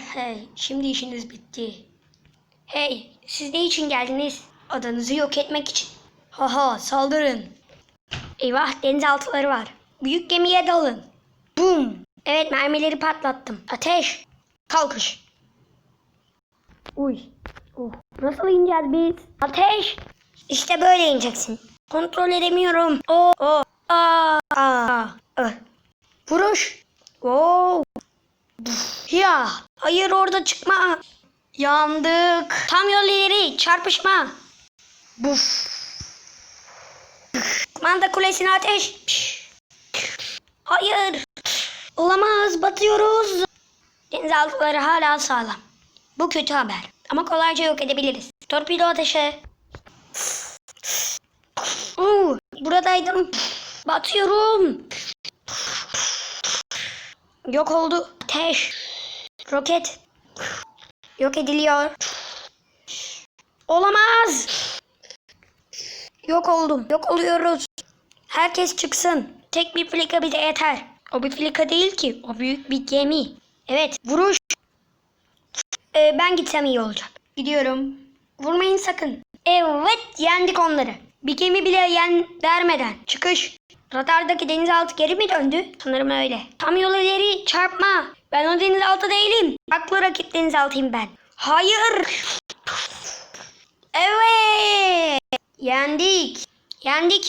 hey, şimdi işiniz bitti. Hey, siz ne için geldiniz? Adanızı yok etmek için. Haha, saldırın. Eyvah, denizaltıları var. Büyük gemiye dalın. Bum. Evet, mermileri patlattım. Ateş. Kalkış. Uy. Oh, nasıl ineceğiz biz? Ateş. İşte böyle ineceksin. Kontrol edemiyorum. O, o, aa, aa, ı. Vuruş. Oo. Ya, hayır orada çıkma. Yandık. Tam yol ileri, çarpışma. Buf. Kumanda kulesine ateş. Hayır. Olamaz, batıyoruz. Denizaltıları hala sağlam. Bu kötü haber. Ama kolayca yok edebiliriz. Torpido ateşe. Oo, buradaydım. Batıyorum. Yok oldu. Ateş. Roket. Yok ediliyor. Olamaz. Yok oldum. Yok oluyoruz. Herkes çıksın. Tek bir filika bize yeter. O bir filika değil ki. O büyük bir gemi. Evet. Vuruş. Ee, ben gitsem iyi olacak. Gidiyorum. Vurmayın sakın. Evet yendik onları. Bir gemi bile yen vermeden. Çıkış. Radardaki denizaltı geri mi döndü? Sanırım öyle. Tam yol ileri çarpma. Ben o denizaltı değilim. Haklı rakip denizaltıyım ben. Hayır. Evet. Yendik. Yendik.